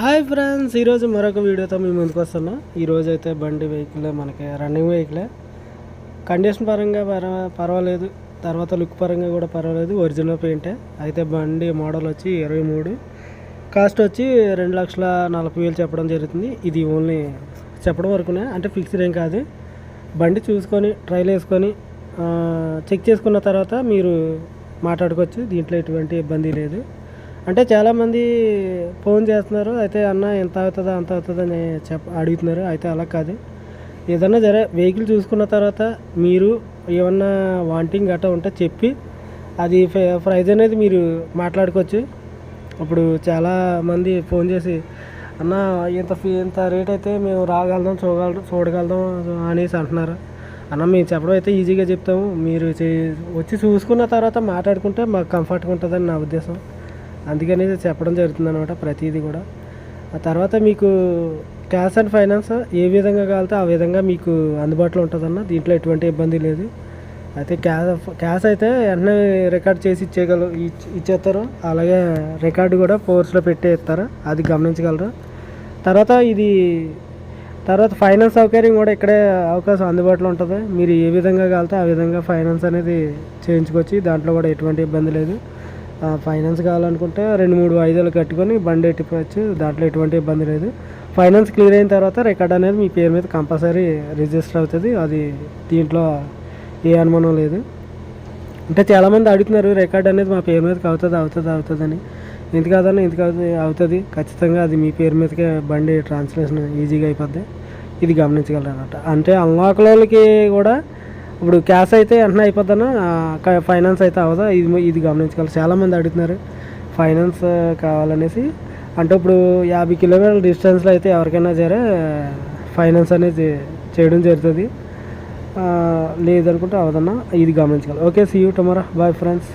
Hi friends ఈరోజు మరొక వీడియోతో మేము ముందుకు వస్తున్నాం. ఈరోజు అయితే బండి వెహికలే మనకి రన్నింగ్ వెహికలే కండిషన్ పరంగా పర- పర్వాలేదు. తర్వాత లుక్ పరంగా కూడా పర్వాలేదు. ఒరిజినల్ పెయింటే అయితే బండి మోడల్ వచ్చి ఇరవై మూడు. కాస్ట్ వచ్చి రెండు లక్షల నలభై వేలు చెప్పడం జరుగుతుంది. ఇది ఓన్లీ చెప్పడం వరకునే. అంటే ఫిక్స్డ్ ఏం కాదు. బండి చూసుకొని ట్రైల్ వేసుకొని చెక్ చేసుకున్న తర్వాత మీరు మాట్లాడుకోవచ్చు. దీంట్లో ఎటువంటి ఇబ్బంది లేదు. అంటే చాలామంది ఫోన్ చేస్తున్నారు అయితే అన్న ఎంత అవుతుందా అంత అవుతుందా అని చెప్ప అడుగుతున్నారు. అయితే అలా కాదు. ఏదన్నా జర వెహికల్ చూసుకున్న తర్వాత మీరు ఏమన్నా వాంటింగ్ గట్రా ఉంటే చెప్పి అది ప్రైజ్ అనేది మీరు మాట్లాడుకోవచ్చు. ఇప్పుడు చాలా మంది ఫోన్ చేసి అన్న ఇంత ఫీ ఇంత రేట్ అయితే మేము రాగలుగుతాం చూడగల చూడగలుగుతాం అనేసి అంటున్నారు. అన్న మేము చెప్పడం అయితే ఈజీగా చెప్తాము. మీరు చే- వచ్చి చూసుకున్న తర్వాత మాట్లాడుకుంటే మాకు కంఫర్ట్గా ఉంటుందని నా ఉద్దేశం. అందుకని చెప్పడం జరుగుతుంది అనమాట ప్రతిదీ కూడా. ఆ తర్వాత మీకు క్యాష్ అండ్ ఫైనాన్స్ ఏ విధంగా కావాలితే ఆ విధంగా మీకు అందుబాటులో ఉంటుందన్న దీంట్లో ఎటువంటి ఇబ్బంది లేదు. అయితే క్యాష్ క్యాష్ అయితే వెంటనే రికార్డ్ చేసి ఇచ్చేయగలరు ఇచ్చేస్తారు. అలాగే రికార్డు కూడా ఫోర్స్లో పెట్టే ఇస్తారు. అది గమనించగలరు. తర్వాత ఇది తర్వాత ఫైనాన్స్ సౌకర్యం కూడా ఇక్కడే అవకాశం అందుబాటులో ఉంటుంది. మీరు ఏ విధంగా కావాలితే ఆ విధంగా ఫైనాన్స్ అనేది చేయించుకోవచ్చు దాంట్లో కూడా ఎటువంటి ఇబ్బంది లేదు. ఫైనాన్స్ కావాలనుకుంటే రెండు మూడు ఐదులు కట్టుకొని బండి ఎట్టిపోవచ్చు దాంట్లో ఎటువంటి ఇబ్బంది లేదు. ఫైనాన్స్ క్లియర్ అయిన తర్వాత రికార్డ్ అనేది మీ పేరు మీద కంపల్సరీ రిజిస్టర్ అవుతుంది. అది దీంట్లో ఏ అనుమానం లేదు. అంటే చాలామంది అడుగుతున్నారు రికార్డ్ అనేది మా పేరు మీదకి అవుతుంది అవుతుంది అవుతుందని. ఇంత కాదన్నా ఇంత కాదు అవుతుంది? ఖచ్చితంగా అది మీ పేరు మీదకే బండి ట్రాన్స్లేషన్ ఈజీగా అయిపోద్ది. ఇది గమనించగలరు అనమాట అంటే అన్లాక్ వాళ్ళకి కూడా ఇప్పుడు క్యాష్ అయితే వెంటనే అయిపోద్దన్న ఫైనాన్స్ అయితే అవదా ఇది ఇది గమనించగలరు చాలామంది అడుగుతున్నారు ఫైనాన్స్ కావాలనేసి. అంటే ఇప్పుడు యాభై కిలోమీటర్ల డిస్టెన్స్లో అయితే ఎవరికైనా సరే ఫైనాన్స్ అనేది చేయడం జరుగుతుంది. లేదనుకుంటే అవదన్నా ఇది గమనించగలరు okay see you tomorrow bye friends